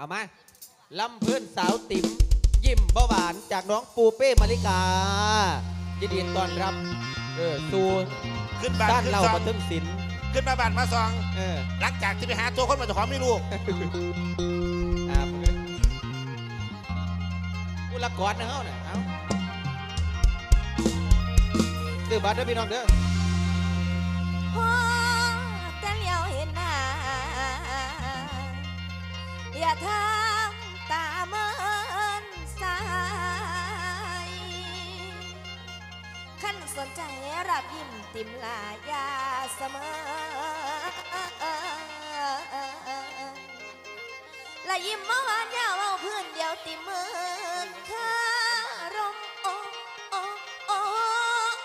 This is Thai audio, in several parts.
เอามาลำเพื่อนสาวติ๋มยิ้มเบาหวานจากน้องปูเป้มาริกายินดีต้อนรับเออสู่ขึ้นบ้านขึ้นเราซองทึงศิลขึ้นมาบ้านมาซองหลังจากที่ไปหาตัวคนมาจะขอไม่รู้อ่าผู้ละกอดนะเฮาเนี่ยเอ้าตื่นบัตรเด้อพี่น้องเด้อ ทางตาเมินสายขั้นสนใจรับยิ้มติมลายาเสมอ และยิ้มมหวานยาวเอาพื้นเดียวติมเมินคารมโอโอโอ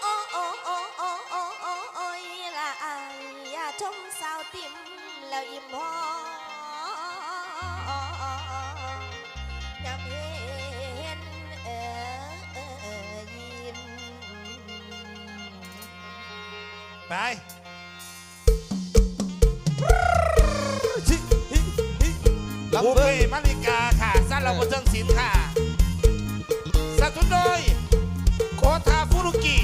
โอโอโอโอโอโอโอลโอายาชมสาวติมแล้วยิ้มพอ จำเไปลำเบยมาริกาค่ะสั้นเราบนเชิงศิลป์ค่ะสัตุนโดยโคทาฟูรุกิ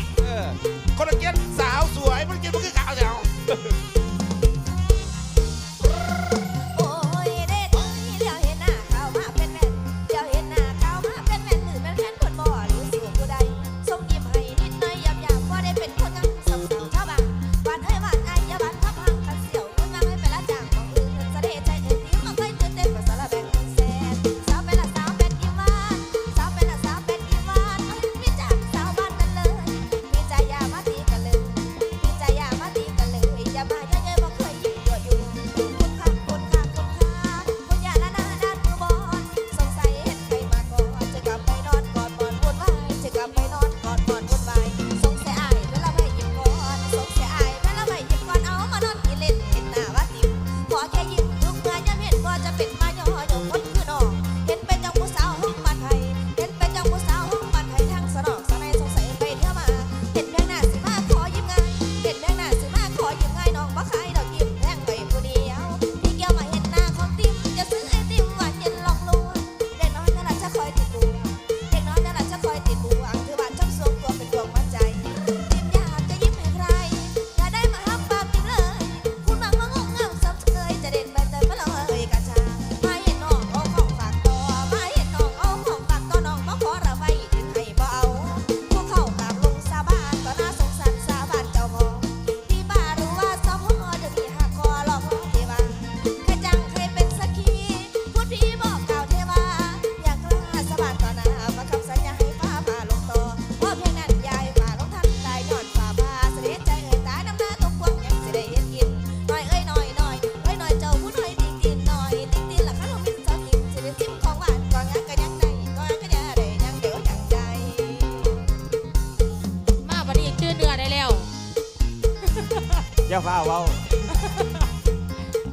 อย่าฟ้าเอา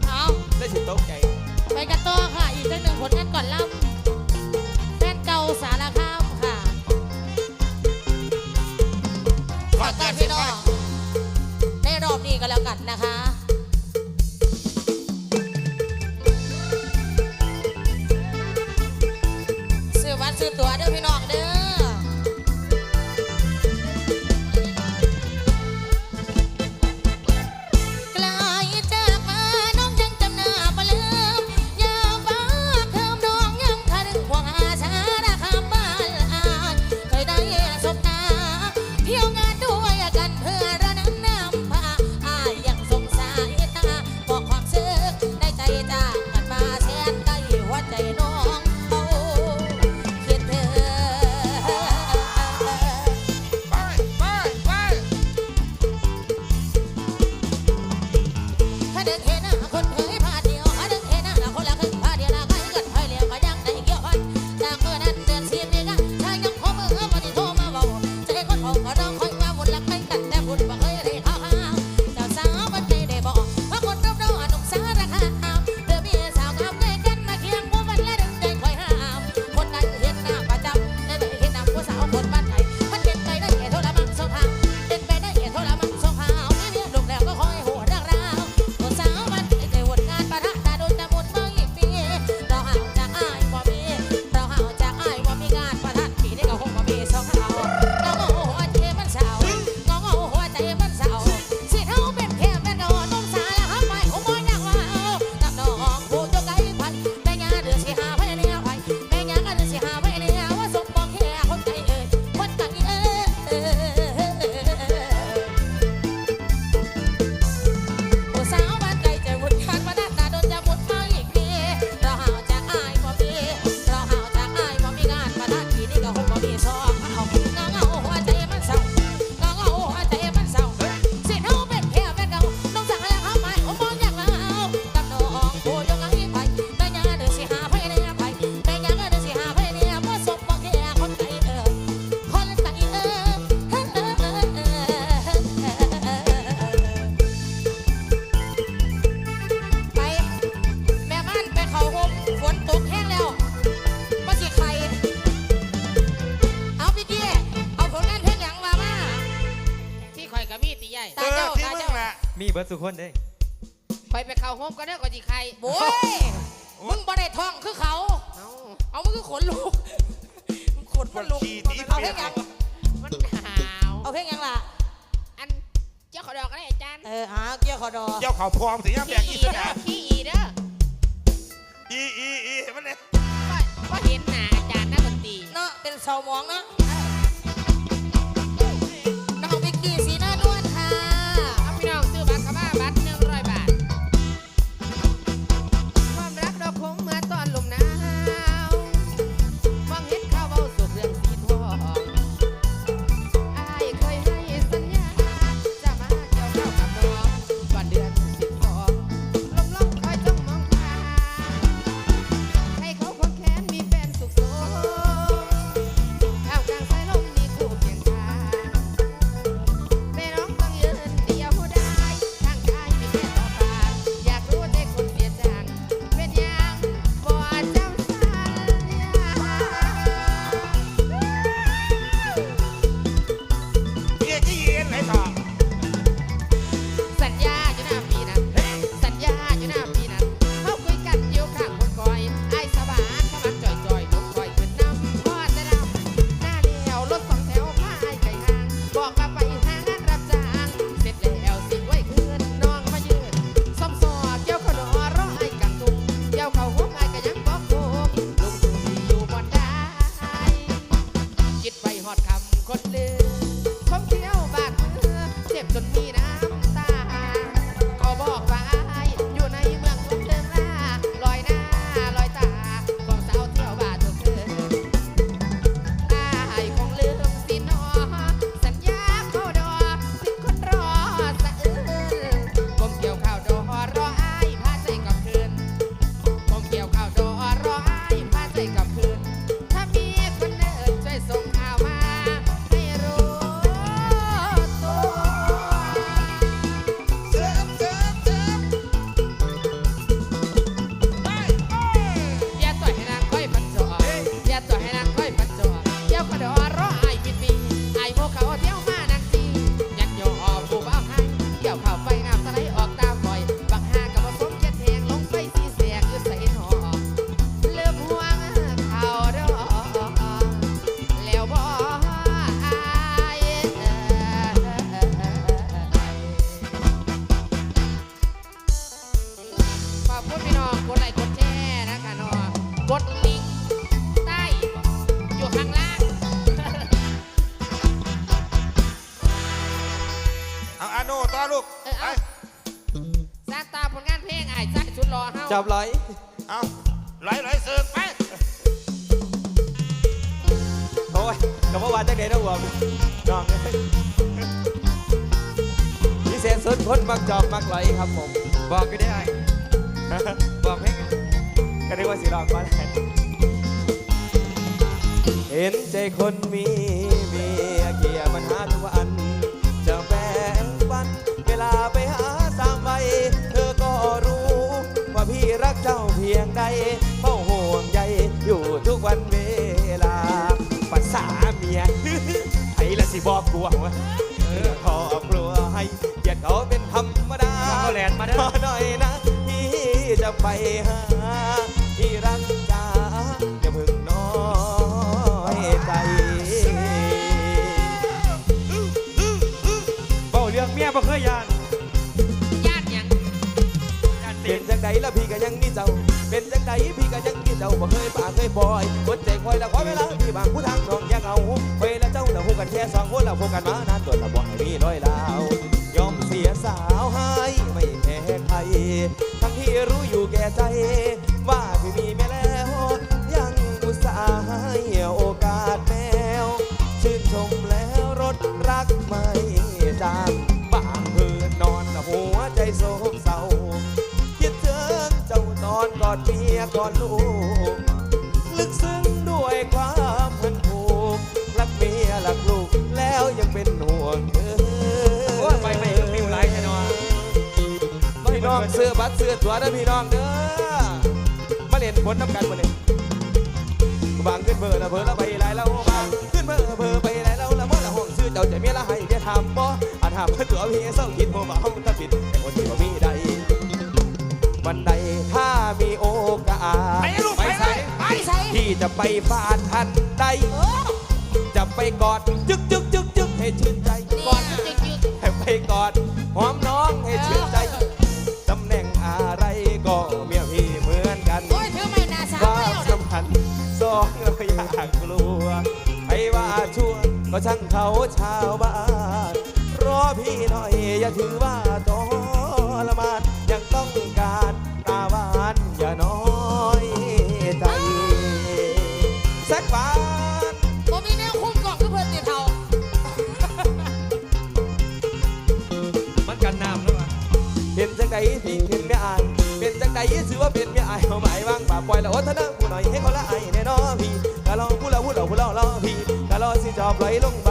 เอาได้สิโต๊กใจไปกันต่อค่ะ อีกเรื่องหนึ่งผลงานก่อนล่ำแฟนเก่าสารคามค่ะขอต้อนพี่น้องในรอบนี้ก็แล้วกันนะคะซื้อวันซื้อตั๋วเด้อพี่น้องเด้อ เบิร์ดสุคนเด้ไปไปเข้าห้องก็ได้ก่อนจีใครโว้ยมึงบ่ได้ท่องคือเขา เอาเอามึงคือขนลุกมึงขนคมันนลุกขี่ตีเอาเปีเพลยงกยังมันหนาวเอาเพลงยังล่ะอันเจ้าขอดอกก็ได้อาจารย์เอออ่าเกี่ยวขอดอเจ้าเขาพร้อมถึงยังแบขี้กอีอีสเด้อานขี้อีเด้ออีอีอีมันเนี่ยก็ก็เห็นหน้าอาจารย์นักดนตรีเนาะเป็นเสามองเนาะ กดลิงก์ใต้อยู่ข้างล่าง เอาอาโนต่อลูกเออไปเอา สร้างตามผลงานเพลงไอ้ายใจสุดรอเฮาจับไหลเอาไหลไหลเสิร์ฟไปโอ้ยกับว่าจังเดนะหัวน้องเอ้ยพิเศษสุดคนมักจอบมักไหลครับผม บอกก็ได้บอ กเพลงก็ได้ว่าสิลองมาแล้วเห็นใจคนมีเมียเกียร์ปัญหาทุกวัน จะแบ่งปัน เวลาไปหาสามใบเธอก็รู้ ว่าพี่รักเจ้าเพียงใดเฝ้าห่วงใยอยู่ทุกวันเวลาภาษาเมียไอ้ละสิบอกกลัววะเออขอบครัวให้เกียรติเขาเป็นธรรมดาเขาแลนมาเด้อหน่อยนะ พี่จะไปหา ใดพี่ก็ยังคิดเจ้าบ่เคยปากเคยปล่อยกดใจคอยแล้วขอเวลาพี่บางผู้ทางน้องอยากเอาเวลาเจ้าแล้วคู่กันแค่สองคนแล้วคู่กันมานานตัวละบ่ให้มีร้อยลาวยอมเสียสาวให้ไม่แพ้ใครทั้งที่รู้อยู่แก่ใจ เสื้อบัตเสื้อตัวนะพี่น้องเด้อมาเล่นผลน้ำกันมาเล่นบางขึ้นเบอร์ละเบอร์ละใบไรละบางขึ้นเบอร์เบอร์ใบไรละละเมื่อละห้องชื่อเจ้าจะมีละให้เดี๋ยวทำบ่อาจหาเพื่อตัวพี่เศร้าคิดโมบ้ห้องถ้าผิดแต่คนที่บ่มีได้วันใดถ้ามีโอกาสไปใส่ที่จะไปฟานทันใดจะไปกอดจึ๊กจึ๊กจึ๊กจึ๊กให้ชื่นใจกอดจึ๊กจึ๊กให้ไปกอดหอมน้อง ช่างเขาชาวบ้านรอพี่หน่อยอย่าถือว่าตอง melón.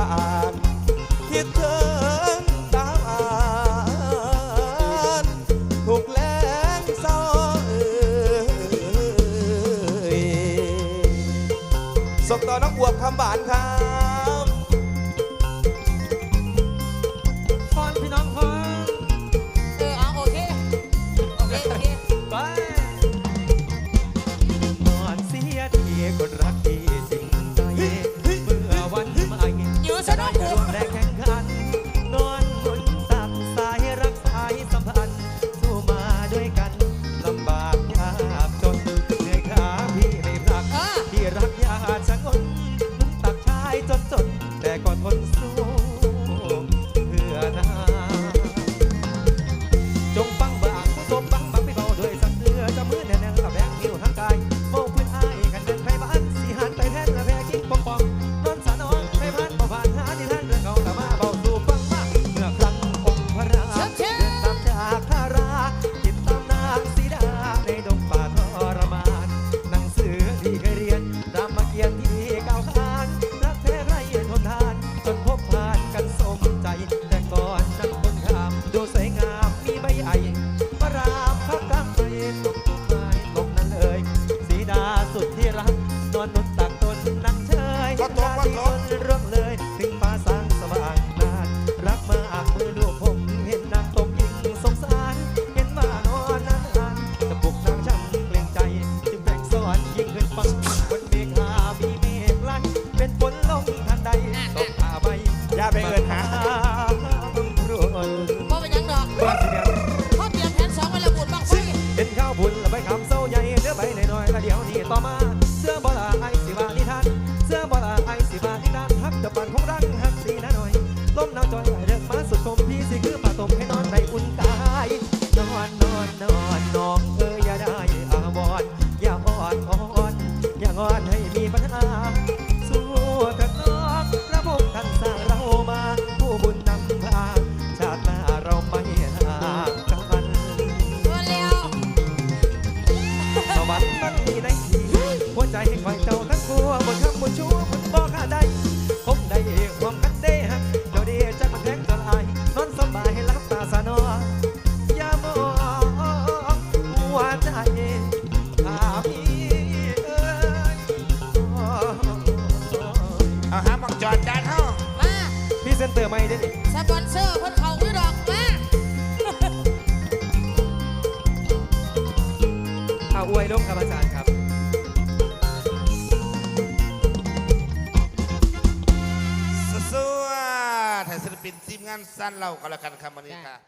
ร์ไม่ได้สปอนเซอร์เพิ่นเขาคือดอกมาเอาอวยลงครับอาจารย์ครับ สวัสดีศิลปินทีมงานสั้นเราก็แล้วกันครับวันนี้ค่ะ